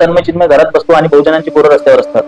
तन्मय चिन्मय घरात बसतो आणि बहुजनांची पोरं रस्त्यावर असतात.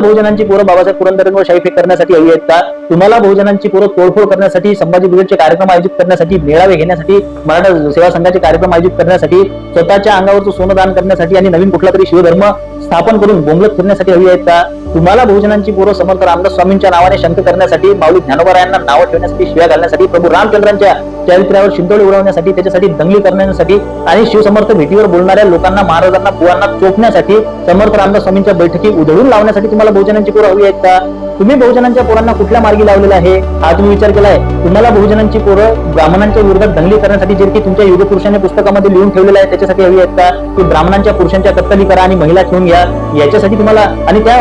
बहुजनांची पोरं बाबासाहेब पुरंदरेंवर शाही फेक करण्यासाठी हवी आहेत का? तुम्हाला बहुजनांची पोरं तोडफोड करण्यासाठी संभाजी ब्रिगेडचे कार्यक्रम आयोजित करण्यासाठी मेळावे घेण्यासाठी मराठा सेवा संघाचे कार्यक्रम आयोजित करण्यासाठी स्वतःच्या अंगावरचं सोनं दान करण्यासाठी आणि नवीन कुठला तरी शिवधर्म स्थापन करून बोंगलत फिरण्यासाठी हवी आहेत का? तुम्हाला बहुजनांची पोरं समर्थ रामदास स्वामींच्या नावाने शंक करण्यासाठी माऊली ज्ञानोबरायांना नावं ठेवण्यासाठी शिव्या घालण्यासाठी प्रभू रामचंद्रांच्या चरित्रावर शिंतोडे उडवण्यासाठी त्याच्यासाठी दंगली करण्यासाठी आणि शिवसमर्थ भेटीवर बोलणाऱ्या लोकांना महाराजांना बुवांना चोपण्यासाठी समर्थ रामदास स्वामींच्या बैठकी उधळून लावण्यासाठी तुम्हाला बहुजनांची पोरं हवी आहेत का? तुम्ही बहुजनांच्या पोरांना कुठल्या मार्गी लावलेला आहे? हा तुम्ही विचार केलाय. तुम्हाला बहुजनांची पोरं ब्राह्मणांच्या विरोधात दंगली करण्यासाठी जे की तुमच्या युगपुरुषांनी पुस्तकामध्ये लिहून ठेवलेलं आहे त्याच्यासाठी हवी आहेत का? की ब्राह्मणांच्या पुरुषांच्या कत्तली करा आणि महिला ठेवून घ्या. याच्यासाठी तुम्हाला आणि त्या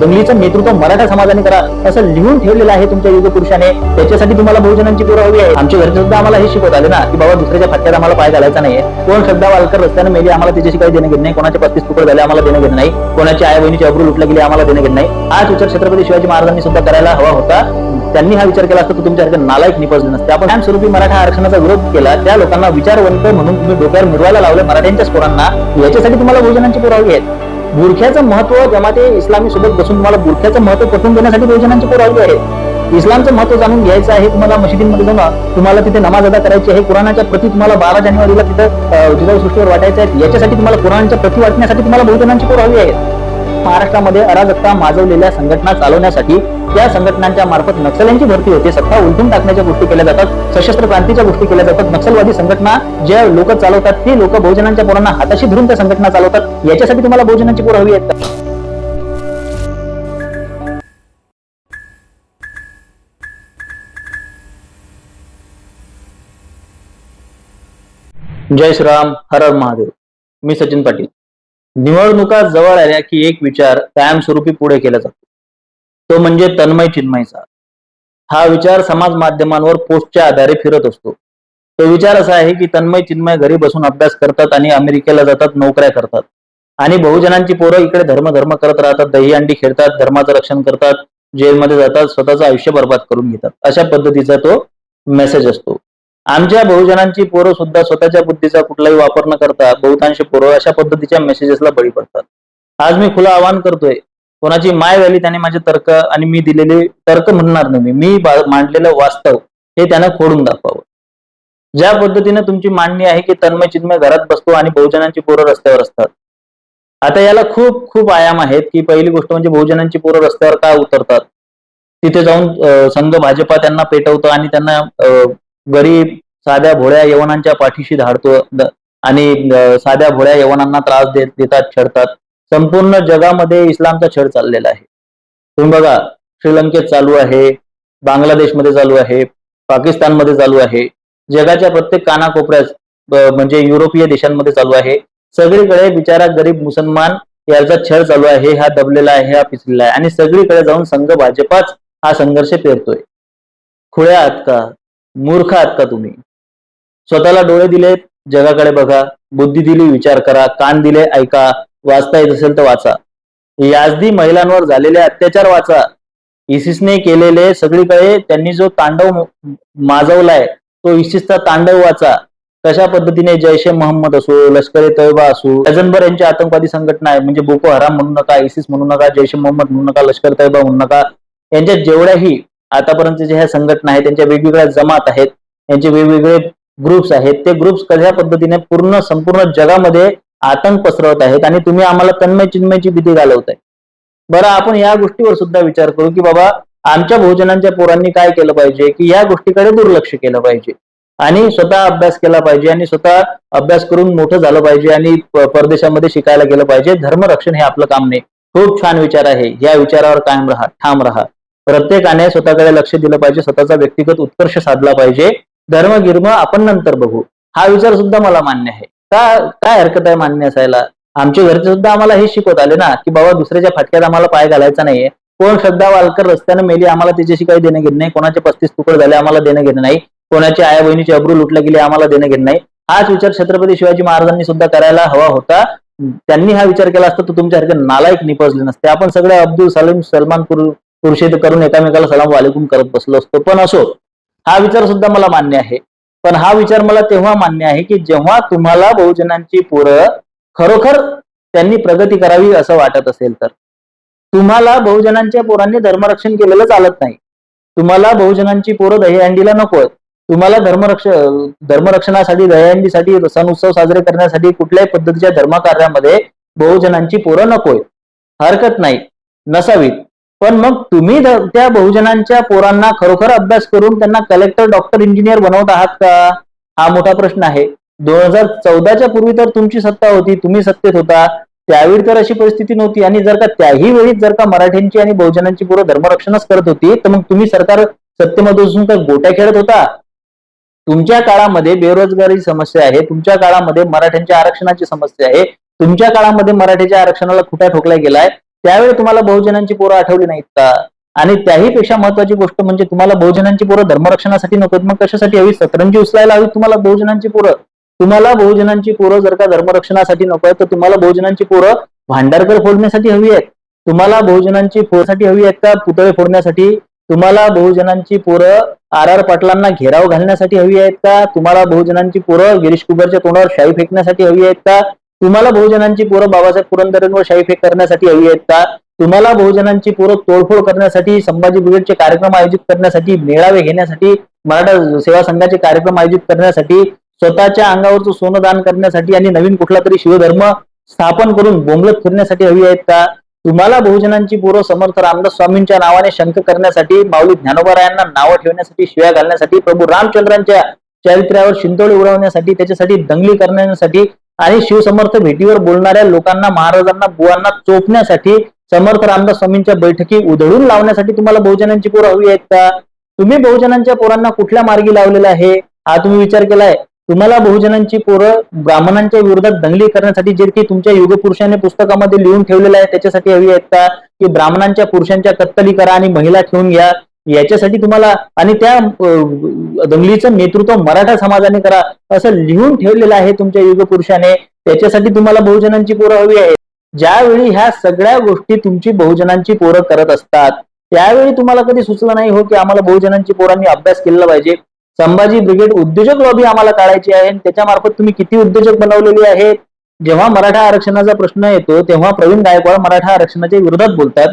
दंगलीचं नेतृत्व मराठा समाजाने करा असं लिहून ठेवलेलं आहे तुमच्या युग पुरुषाने. त्याच्यासाठी तुम्हाला बहुजनांची पोरं हवी आहे आमच्या घरचे सुद्धा आम्हाला हे शिकवत आले ना की बाबा दुसऱ्याच्या फटक्यात आम्हाला पाय घालायचा नाही कोण श्रद्धा वालकर रस्त्याने मेली आम्हाला त्याच्याशी काही देणं घेत नाही. कोणाचे पस्तीस तुकडे झाले आम्हाला देणं घेत नाही. कोणाची आई बहिणीची अब्रू लुटला गेली आम्हाला देणं घेत नाही. आज विचार छत्रपती शिवाजी महाराजांनी सुद्धा करायला हवा होता. त्यांनी हा विचार केला असता तर तुमच्यासारखे नालायक निपजले नसते. आपण कायमस्वरूपी मराठा आरक्षणाचा विरोध केला. त्या लोकांना विचारवंत म्हणून तुम्ही डोक्यावर मिळवायला लावले मराठ्यांच्याच पोरांना. याच्यासाठी तुम्हाला बहुजनांची पुरावी आहेत. बुरख्याचं महत्त्व जमाते इस्लामी सोबत बसून तुम्हाला बुरख्याचं महत्त्व पटवून देण्यासाठी दोनजणांची पोर आली आहे. इस्लामचं महत्त्व जाणून घ्यायचं आहे तुम्हाला मशिदींमध्ये जाऊन तुम्हाला तिथे नमाज अदा करायची आहे. कुराणाच्या प्रती तुम्हाला बारा जानेवारीला तिथं जिजाऊ सृष्टीवर वाटायचं आहे. याच्यासाठी तुम्हाला कुराणाच्या प्रती वाटण्यासाठी तुम्हाला बहुजनांची कुठं हवी आहे. महाराष्ट्रामध्ये अराजकता माजवलेल्या संघटना चालवण्यासाठी या संघटनांच्या मार्फत नक्षल्यांची भरती होते. सत्ता उलटून टाकण्याच्या गोष्टी केल्या जातात. सशस्त्र क्रांतीच्या गोष्टी केल्या जातात. नक्षलवादी संघटना ज्या लोक चालवतात ती लोक बहुजनांच्या पोरांना हाताशी धरून त्या संघटना चालवतात. याच्यासाठी तुम्हाला बहुजनांची पोरं हवी आहेत का? जय श्रीराम हर हर महादेव. मी सचिन पाटील. निवडणुका जवळ आल्या की एक विचार कायमस्वरूपी पुढे केला जातो. तो म्हणजे तन्मय चिन्मयचा. हा विचार समाज माध्यमांवर पोस्टच्या आधारे फिरत असतो. तो विचार असा आहे की तन्मय चिन्मय घरी बसून अभ्यास करतात आणि अमेरिकेला जातात नोकऱ्या करतात. आणि बहुजनांची पोरं इकडे धर्म धर्म करत राहतात दहीहंडी खेळतात धर्माचं रक्षण करतात जेलमध्ये जातात स्वतःचं आयुष्य बर्बाद करून घेतात. अशा पद्धतीचा तो मेसेज असतो. आमच्या बहुजनांची पोरं सुद्धा स्वतःच्या बुद्धीचा कुठलाही वापर न करता बहुतांश पोरं अशा पद्धतीच्या मेसेजेसला बळी पडतात. आज मी खुलं आवाहन करतोय कोणाची माय व्हॅली त्याने माझे तर्क आणि मी दिलेले तर्क म्हणणार नाही मी. मी मांडलेलं वास्तव हे त्यानं खोडून दाखवावं. ज्या पद्धतीने तुमची मांडणी आहे की तन्मय चिन्मय घरात बसतो आणि बहुजनांची पोरं रस्त्यावर असतात. आता याला खूप खूप आयाम आहेत की पहिली गोष्ट म्हणजे बहुजनांची पोरं रस्त्यावर का उतरतात? तिथे जाऊन संघ भाजपा त्यांना पेटवतं आणि त्यांना अं, गरीब साध्या भोळ्या यवनांच्या पाठीशी धाडतो. आणि साध्या भोळ्या यवनांना त्रास देत देतात छेडतात. संपूर्ण जगामध्ये इस्लामचा छेड चाललेला आहे. तुम्ही बघा श्रीलंकेत चालू आहे बांगलादेशमध्ये चालू आहे पाकिस्तानमध्ये चालू आहे. जगाच्या प्रत्येक कानाकोपऱ्यात म्हणजे युरोपीय देशांमध्ये चालू आहे. सगळीकडे बिचारा गरीब मुसलमान याचा छळ चालू आहे हा दबलेला आहे हा पिचलेला आहे. आणि सगळीकडे जाऊन संघ भाजपाच हा संघर्ष पेरतोय. खुळ्या आत का? मूर्ख आहात का तुम्ही? स्वतःला डोळे दिले जगाकडे बघा. बुद्धी दिली विचार करा. कान दिले ऐका. वाचता येत असेल तर वाचा. याजदी महिलांवर झालेले अत्याचार वाचा. इसिसने केलेले सगळीकडे त्यांनी जो तांडव माजवलाय तो इसिसचा तांडव वाचा. कशा पद्धतीने जैश ए मोहम्मद असो लष्कर ए तैयबा असो डझनभर यांची आतंकवादी संघटना आहे म्हणजे बोको हराम म्हणू नका इसिस म्हणू नका जैश ए मोहम्मद म्हणू नका लष्कर तयबा म्हणू नका यांच्या जेवढ्याही आतापर्यंत ज्या ह्या संघटना आहेत त्यांच्या वेगवेगळ्या जमात आहेत त्यांचे वेगवेगळे ग्रुप्स आहेत ते ग्रुप्स कशा पद्धतीने पूर्ण संपूर्ण जगामध्ये आतंक पसरवत आहेत आणि तुम्ही आम्हाला तन्मय चिन्मयची भीती घालवताय. बरं आपण या गोष्टीवर सुद्धा विचार करू की बाबा आमच्या बहुजनांच्या पोरांनी काय केलं पाहिजे की या गोष्टीकडे दुर्लक्ष केलं पाहिजे. आणि स्वतः अभ्यास केला पाहिजे आणि स्वतः अभ्यास करून मोठं झालं पाहिजे आणि परदेशामध्ये शिकायला गेलं पाहिजे. धर्मरक्षण हे आपलं काम नाही. खूप छान विचार आहे. या विचारावर कायम राहा ठाम राहा. प्रत्येकाने स्वतःकडे लक्ष दिलं पाहिजे स्वतःचा व्यक्तिगत उत्कर्ष साधला पाहिजे. धर्मगिर्म आपण नंतर बघू. हा विचार सुद्धा मला मान्य आहे. का काय हरकत आहे मान्य असायला? आमचे घरचे सुद्धा आम्हाला हे शिकवत आले ना की बाबा दुसऱ्याच्या फाटक्यात आम्हाला पाय घालायचा नाहीये. कोण श्रद्धा वालकर रस्त्याने मेली आम्हाला त्याच्याशी काही देणं घेणं नाही. कोणाचे पस्तीस तुकडे झाले आम्हाला देणं घेणं नाही. कोणाची आया बहिणीची अब्रू लुटल्या गेली आम्हाला देणं घेणं नाही. हाच विचार छत्रपती शिवाजी महाराजांनी सुद्धा करायला हवा होता. त्यांनी हा विचार केला असता तर तुमच्यासारखे नालायक निपजले नसते. आपण सगळे अब्दुल सलीम सलमान कुर खुर्शीद करून एकामेकाला सलाम वालेकुम करत बसलो असतो. पण असो हा विचार सुद्धा मला मान्य आहे. पण हा विचार मला तेव्हा मान्य आहे की जेव्हा तुम्हाला बहुजनांची पोरं खरोखर त्यांनी प्रगती करावी असं वाटत असेल तर. तुम्हाला बहुजनांच्या पोरांनी धर्मरक्षण केलेलं चालत नाही. तुम्हाला बहुजनांची पोरं दहीहंडीला नकोय. तुम्हाला धर्मरक्ष धर्मरक्षणासाठी दहीहंडीसाठी सण उत्सव साजरे करण्यासाठी कुठल्याही पद्धतीच्या धर्मकार्यामध्ये बहुजनांची पोरं नकोय. हरकत नाही. नसावीत. पण मग तुम्ही त्या बहुजनांच्या पोरांना खरोखर अभ्यास करून त्यांना कलेक्टर डॉक्टर इंजिनियर बनवत आहात का? हा मोठा प्रश्न आहे. दोन हजार चौदाच्या पूर्वी तर तुमची सत्ता होती तुम्ही सत्तेत होता. त्यावेळी तर अशी परिस्थिती नव्हती. आणि जर का त्याही वेळी जर का मराठ्यांची आणि बहुजनांची पोरं धर्मरक्षणच करत होती तर मग तुम्ही सरकार सत्तेमध्ये असून तर गोट्या खेळत होता. तुमच्या काळामध्ये बेरोजगारी समस्या आहे. तुमच्या काळामध्ये मराठ्यांच्या आरक्षणाची समस्या आहे. तुमच्या काळामध्ये मराठीच्या आरक्षणाला खुटा ठोकला गेलाय. त्यावेळी तुम्हाला बहुजनांची पोरं आठवली नाहीत का? आणि त्याही पेक्षा महत्वाची गोष्ट म्हणजे तुम्हाला बहुजनांची पोरं धर्मरक्षणासाठी नको मग कशासाठी? हवी सतरंजी उचलायला हवी तुम्हाला बहुजनांची पोरं. तुम्हाला बहुजनांची पोरं जर का धर्मरक्षणासाठी नको तर तुम्हाला बहुजनांची पोरं भांडारकर फोडण्यासाठी हवी आहेत. तुम्हाला बहुजनांची फोरसाठी हवी आहेत का? पुतळे फोडण्यासाठी. तुम्हाला बहुजनांची पोरं आर आर पाटलांना घेराव घालण्यासाठी हवी आहेत का? तुम्हाला बहुजनांची पोरं गिरीश कुबरच्या तोंडावर शाई फेकण्यासाठी हवी आहेत का? तुम्हाला बहुजनांची पोरं बाबासाहेब पुरंदरेंवर शाई फेक करण्यासाठी हवी आहेत का? तुम्हाला बहुजनांची पोरं तोडफोड करण्यासाठी संभाजी ब्रिगेडचे कार्यक्रम आयोजित करण्यासाठी मेळावे घेण्यासाठी मराठा सेवा संघाचे कार्यक्रम आयोजित करण्यासाठी स्वतःच्या अंगावरचं सोनं दान करण्यासाठी आणि नवीन कुठला तरी शिवधर्म स्थापन करून बोंबलत फिरण्यासाठी हवी आहेत का? तुम्हाला बहुजनांची पोरं समर्थ रामदास स्वामींच्या नावाने शंख करण्यासाठी माऊली ज्ञानोबारायांना नावं ठेवण्यासाठी शिव्या घालण्यासाठी प्रभू रामचंद्रांच्या चारित्र्यावर शिंतोळी उडवण्यासाठी त्याच्यासाठी दंगली करण्यासाठी आणि शिवसमर्थ भेटीवर बोलणाऱ्या लोकांना महाराजांना बुवांना चोपण्यासाठी समर्थ रामदास स्वामींच्या बैठकी उधळून लावण्यासाठी तुम्हाला बहुजनांची पोरं हवी आहेत का? तुम्ही बहुजनांच्या पोरांना कुठल्या मार्गी लावलेला आहे? हा तुम्ही विचार केलाय. तुम्हाला बहुजनांची पोरं ब्राह्मणांच्या विरोधात दंगली करण्यासाठी जे की तुमच्या युगपुरुषाने पुस्तकामध्ये लिहून ठेवलेलं आहे त्याच्यासाठी हवी आहेत का? की ब्राह्मणांच्या पुरुषांच्या कत्तली करा आणि महिला ठेवून घ्या. याच्यासाठी तुम्हाला आणि त्या दंगलीचं नेतृत्व मराठा समाजाने करा असं लिहून ठेवलेलं आहे तुमच्या युगपुरुषाने त्याच्यासाठी तुम्हाला बहुजनांची पोरं हवी आहे ज्यावेळी ह्या सगळ्या गोष्टी तुमची बहुजनांची पोरं करत असतात त्यावेळी तुम्हाला कधी सुचलं नाही हो की आम्हाला बहुजनांची पोरांनी अभ्यास केला पाहिजे? संभाजी ब्रिगेड उद्योजक लॉबी आम्हाला काढायची आहे आणि त्याच्यामार्फत तुम्ही किती उद्योजक बनवलेले आहेत? जेव्हा मराठा आरक्षणाचा प्रश्न येतो तेव्हा प्रवीण गायकवाड मराठा आरक्षणाच्या विरोधात बोलतात.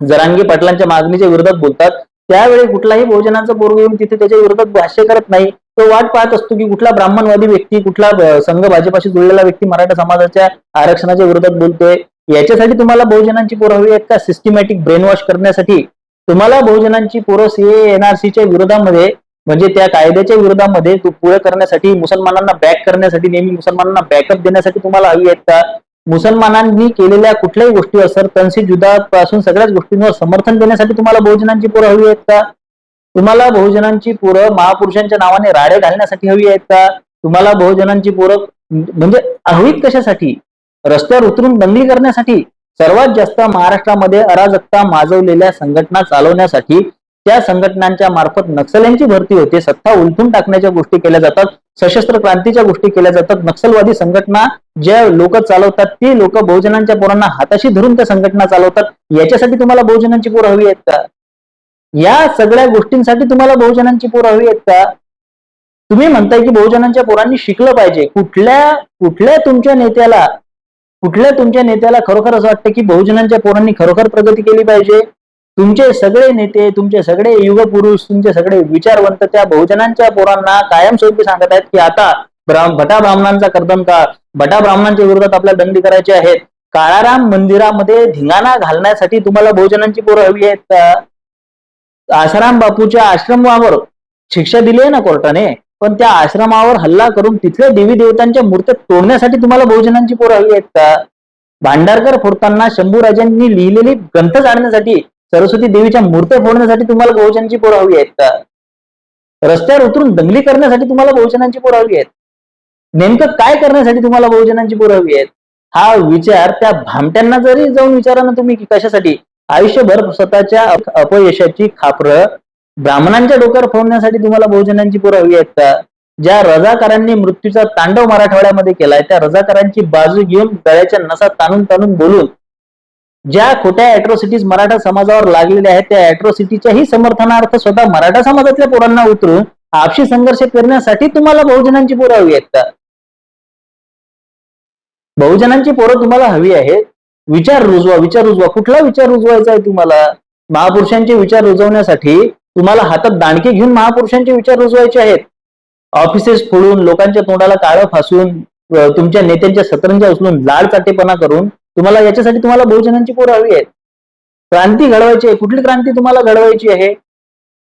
जरांगी पाटलांच्या मागणीच्या विरोधात बोलतात. त्यावेळी कुठलाही बहुजनाचा पोरग येऊन तिथे त्याच्या विरोधात भाष्य करत नाही. तो वाट पाहत असतो की कुठला ब्राह्मणवादी व्यक्ती कुठला संघ भाजपाशी जुळलेला व्यक्ती मराठा समाजाच्या आरक्षणाच्या विरोधात बोलतोय. याच्यासाठी तुम्हाला बहुजनांची पोरं हवी आहेत का? सिस्टमॅटिक ब्रेन वॉश करण्यासाठी. तुम्हाला बहुजनांची पोरं सीए एनआरसीच्या विरोधामध्ये म्हणजे त्या कायद्याच्या विरोधामध्ये तू पुढे करण्यासाठी मुसलमानांना बॅक करण्यासाठी नेहमी मुसलमानांना बॅकअप देण्यासाठी तुम्हाला हवी आहेत का? मुसलमानांनी केलेल्या कुठल्याही गोष्टी असर तनसी जुदापासून सगळ्याच गोष्टींवर समर्थन देण्यासाठी तुम्हाला बहुजनांची पोरं हवी आहेत का? तुम्हाला बहुजनांची पोरं महापुरुषांच्या नावाने राडे घालण्यासाठी हवी आहेत का? तुम्हाला बहुजनांची पोरं म्हणजे हवीत कशासाठी? रस्त्यावर उतरून दंगली करण्यासाठी? सर्वात जास्त महाराष्ट्रामध्ये अराजकता माजवलेल्या संघटना चालवण्यासाठी त्या संघटनांच्या मार्फत नक्षल्यांची भरती होते. सत्ता उलटून टाकण्याच्या गोष्टी केल्या जातात. सशस्त्र क्रांतीच्या गोष्टी केल्या जातात. नक्षलवादी संघटना ज्या लोक चालवतात ती लोक बहुजनांच्या पोरांना हाताशी धरून त्या संघटना चालवतात. याच्यासाठी तुम्हाला बहुजनांची पोरं हवी आहेत का? या सगळ्या गोष्टींसाठी तुम्हाला बहुजनांची पोरं हवी आहेत का? तुम्ही म्हणताय की बहुजनांच्या पोरांनी शिकलं पाहिजे. कुठल्या कुठल्या तुमच्या नेत्याला कुठल्या तुमच्या नेत्याला खरोखर असं वाटतं की बहुजनांच्या पोरांनी खरोखर प्रगती केली पाहिजे? तुमचे सगळे नेते तुमचे सगळे युगपुरुष तुमचे सगळे विचारवंत त्या बहुजनांच्या पोरांना कायमस्वरूपी सांगत आहेत की आता भटा ब्राह्मणांचा कर्दम का भटा ब्राह्मणांच्या विरोधात आपल्या दंडी करायचे आहेत. काळाराम मंदिरामध्ये धिंगाणा घालण्यासाठी तुम्हाला बहुजनांची पोरं हवी आहेत. का आसाराम बापूच्या आश्रमावर शिक्षा दिली आहे ना कोर्टाने? पण त्या आश्रमावर हल्ला करून तिथल्या देवी देवतांच्या मूर्त्या तोडण्यासाठी तुम्हाला बहुजनांची पोरं हवी आहेत. का भांडारकर फोडताना शंभूराजांनी लिहिलेली ग्रंथ जाणण्यासाठी सरस्वती देवीच्या मूर्त्या फोडण्यासाठी तुम्हाला बहुजनांची पोरं हवी आहेत का? रस्त्यावर उतरून दंगली करण्यासाठी तुम्हाला बहुजनांची पोरं हवी आहेत. नेमकं काय करण्यासाठी तुम्हाला बहुजनांची पोरं हवी आहेत? हा विचार त्या भामट्यांना जरी जाऊन विचारा ना तुम्ही की कशासाठी? आयुष्यभर स्वतःच्या अपयशाची खापरं ब्राह्मणांच्या डोक्यावर फोडण्यासाठी तुम्हाला बहुजनांची पोरं हवी आहेत का? ज्या रजाकारांनी मृत्यूचा तांडव मराठवाड्यामध्ये केलाय त्या रजाकारांची बाजू घेऊन गळ्याच्या नसा ताणून ताणून बोलून ज्या खोट्या अॅट्रॉसिटीज मराठा समाजावर लागलेल्या आहेत त्या अॅट्रॉसिटीच्याही समर्थनार्थ स्वतः मराठा समाजातल्या पोरांना उतरून आपशी संघर्ष करण्यासाठी तुम्हाला बहुजनांची पोरं हवी आहेत का? बहुजनांची पोरं तुम्हाला हवी आहेत? विचार रुजवा विचार रुजवा. कुठला विचार रुजवायचा आहे तुम्हाला? महापुरुषांचे विचार रुजवण्यासाठी तुम्हाला हातात दांडके घेऊन महापुरुषांचे विचार रुजवायचे आहेत. ऑफिसेस फोडून लोकांच्या तोंडाला काळं फासून तुमच्या नेत्यांच्या सतरंजा उचलून लाड चाटेपणा करून तुम्हाला याच्यासाठी तुम्हाला बहुजनांची पोरं हवी आहेत. क्रांती घडवायची आहे. कुठली क्रांती तुम्हाला घडवायची आहे?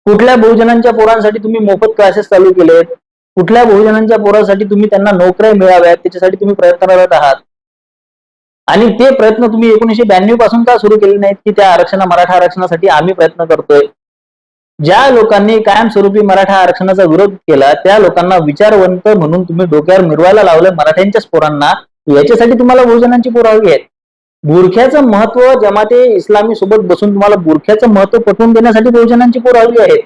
कुठल्या बहुजनांच्या पोरांसाठी तुम्ही मोफत क्लासेस चालू केलेत? कुठल्या बहुजनांच्या पोरांसाठी तुम्ही त्यांना नोकऱ्या मिळाव्यात? त्याच्यासाठी तुम्ही प्रयत्न करत आहात. आणि ते प्रयत्न तुम्ही एकोणीशे ब्याण्णवपासून का सुरू केले नाहीत की त्या आरक्षणा मराठा आरक्षणासाठी आम्ही प्रयत्न करतोय? ज्या लोकांनी कायमस्वरूपी मराठा आरक्षणाचा विरोध केला त्या लोकांना विचारवंत म्हणून तुम्ही डोक्यावर मिरवायला लावलं मराठ्यांच्याच पोरांना. याच्यासाठी तुम्हाला बहुजनांची पुरावे हवी आहेत. बुरख्याचं महत्त्व जमाते इस्लामी सोबत बसून तुम्हाला बुरख्याचं महत्त्व पटवून देण्यासाठी बहुजनांची पोरं हवी आहेत.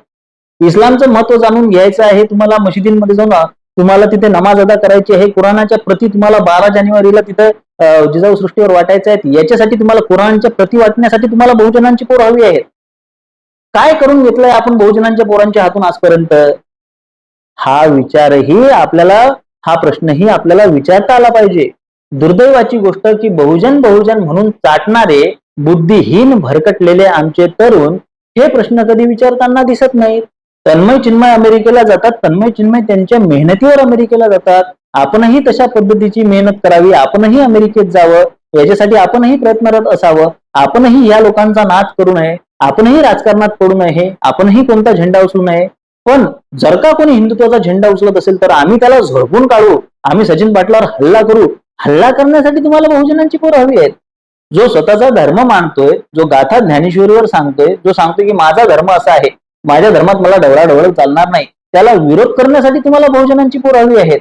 इस्लामचं महत्त्व जाणून घ्यायचं आहे तुम्हाला मशिदींमध्ये जाऊन तुम्हाला तिथे नमाज अदा करायची आहे. कुराणाच्या प्रती तुम्हाला बारा जानेवारीला तिथे जिजाऊ सृष्टीवर वाटायचं आहेत याच्यासाठी तुम्हाला कुराणच्या प्रती वाटण्यासाठी तुम्हाला बहुजनांची पोर हवी आहेत. काय करून घेतलंय आपण बहुजनांच्या पोरांच्या हातून आजपर्यंत? हा विचारही आपल्याला हा प्रश्नही आपल्याला विचारता आला पाहिजे. दुर्दैवाची गोष्ट की बहुजन बहुजन म्हणून चाटणारे बुद्धिहीन भरकटलेले आमचे तरुण हे प्रश्न कधी विचारताना दिसत नाहीत. तन्मय चिन्मय अमेरिकेला जातात. तन्मय चिन्मय त्यांच्या मेहनतीवर अमेरिकेला जातात. आपणही तशा पद्धतीची मेहनत करावी. आपणही अमेरिकेत जावं. याच्यासाठी आपणही प्रयत्नरत असावं. आपणही या लोकांचा नाच करू नये. आपणही राजकारणात पडू नये. आपणही कोणता झेंडा उचलू नये. पण जर का कोणी हिंदुत्वाचा झेंडा उचलत असेल तर आम्ही त्याला झोडपून काढू. आम्ही सचिन पाटलावर हल्ला करू. हल्ला करण्यासाठी तुम्हाला बहुजनांची पोरं हवी आहेत. जो स्वतःचा धर्म मानतोय जो गाथा ज्ञानेश्वरीवर सांगतोय जो सांगतोय की माझा धर्म असा आहे माझ्या धर्मात मला ढवळाढवळ चालणार नाही त्याला विरोध करण्यासाठी तुम्हाला बहुजनांची पोरं हवी आहेत.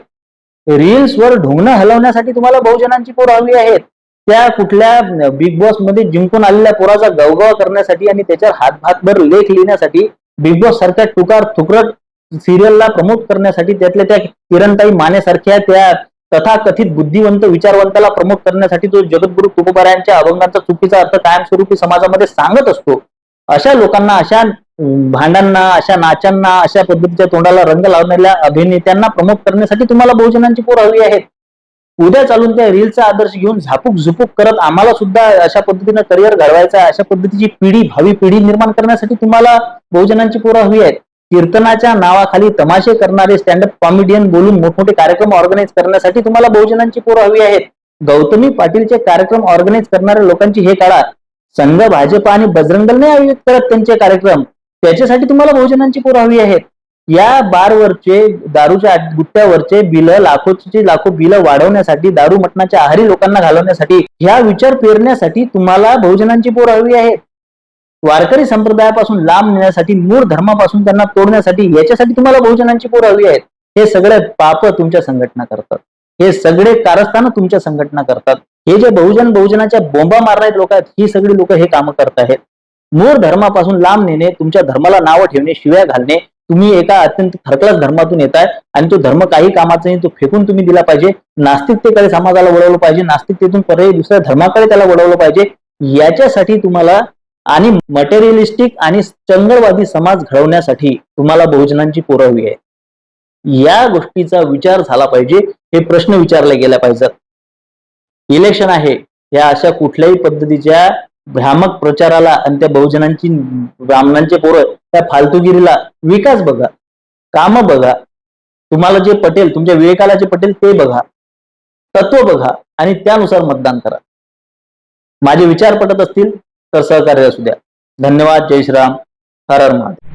रील्सवर ढोंगणं हलवण्यासाठी तुम्हाला बहुजनांची पोरं हवी आहेत. त्या कुठल्या बिग बॉसमध्ये जिंकून आलेल्या पोराचा गवगाव करण्यासाठी आणि त्याच्यावर हातभातभर लेख लिहिण्यासाठी बिग बॉस सारख्या टुकार थुकरट सिरियलला प्रमोट करण्यासाठी त्यातल्या त्या किरणताई माने सारख्या त्या तथाकथित बुद्धिवंत विचारवंताला प्रमोट करण्यासाठी तो जगद्गुरु तुकोबारायांच्या अभंगांचा चुकीचा अर्थ कायमस्वरूपी समाजामध्ये सांगत असतो. अशा लोकांना अशा भांडांना अशा नाचांना अशा पद्धतीच्या तोंडाला रंग लावणाऱ्या अभिनेत्यांना प्रमोट करण्यासाठी तुम्हाला बहुजनांची पोर हवी आहेत. उद्या चालून त्या रीलचा आदर्श घेऊन झापूक झुपूक करत आम्हाला सुद्धा अशा पद्धतीनं करिअर घडवायचा आहे अशा पद्धतीची पिढी भावी पिढी निर्माण करण्यासाठी तुम्हाला बहुजनांची पोरं हवी आहेत. कीर्तनाच्या नावाखाली तमाशे करणारे स्टँडअप कॉमेडियन बोलून मोठमोठे कार्यक्रम ऑर्गनाईज करण्यासाठी तुम्हाला बहुजनांची पोरं हवी आहेत. गौतमी पाटीलचे कार्यक्रम ऑर्गनाईज करणाऱ्या लोकांची हे काळा संघ भाजप आणि बजरंगलने आयोजित करत त्यांचे कार्यक्रम. त्याच्यासाठी तुम्हाला बहुजनांची पोरं हवी आहेत. या बारवरचे दारूच्या गुट्ट्यावरचे बिलं बिल लाखोची लाखो बिल वाढवण्यासाठी दारू मटणाच्या आहारी लोकांना घालवण्यासाठी ह्या विचार पेरण्यासाठी तुम्हाला बहुजनांची पोरं हवी आहेत. वारकरी संप्रदायापासून लांब नेण्यासाठी मूळ धर्मापासून त्यांना तोडण्यासाठी याच्यासाठी तुम्हाला बहुजनांची पोरं हवी आहेत. हे सगळे पाप तुमच्या संघटना करतात. हे सगळे कारस्थान तुमच्या संघटना करतात. हे जे बहुजन बहुजनाच्या बोंबा मारणारे लोक आहेत ही सगळी लोक हे कामं करत आहेत. मूळ धर्मापासून लांब नेणे तुमच्या धर्माला नावं ठेवणे शिव्या घालणे तुम्ही एका अत्यंत थरकलाच धर्मातून येत आहे आणि तो धर्म काही कामाचा नाही तो फेकून तुम्ही दिला पाहिजे. नास्तिकतेकडे समाजाला वळवलं पाहिजे. नास्तिकतेतून पर्यायी दुसऱ्या धर्माकडे त्याला वळवलं पाहिजे. याच्यासाठी तुम्हाला आणि मटेरियलिस्टिक आणि चंगळवादी समाज घडवण्यासाठी तुम्हाला बहुजनांची पोरं हवी आहे या गोष्टीचा विचार झाला पाहिजे हे प्रश्न विचारले गेला पाहिजेत. इलेक्शन आहे या अशा कुठल्याही पद्धतीच्या भ्रामक प्रचाराला आणि त्या बहुजनांची ब्राह्मणांचे पोरं त्या फालतुगिरीला विकास बघा काम बघा तुम्हाला जे पटेल तुमच्या विवेकाला जे पटेल ते बघा तत्व बघा आणि त्यानुसार मतदान करा. माझे विचार पटत असतील? तर सहकार्य असू द्या. धन्यवाद. जय श्रीराम. हर हर महादेव.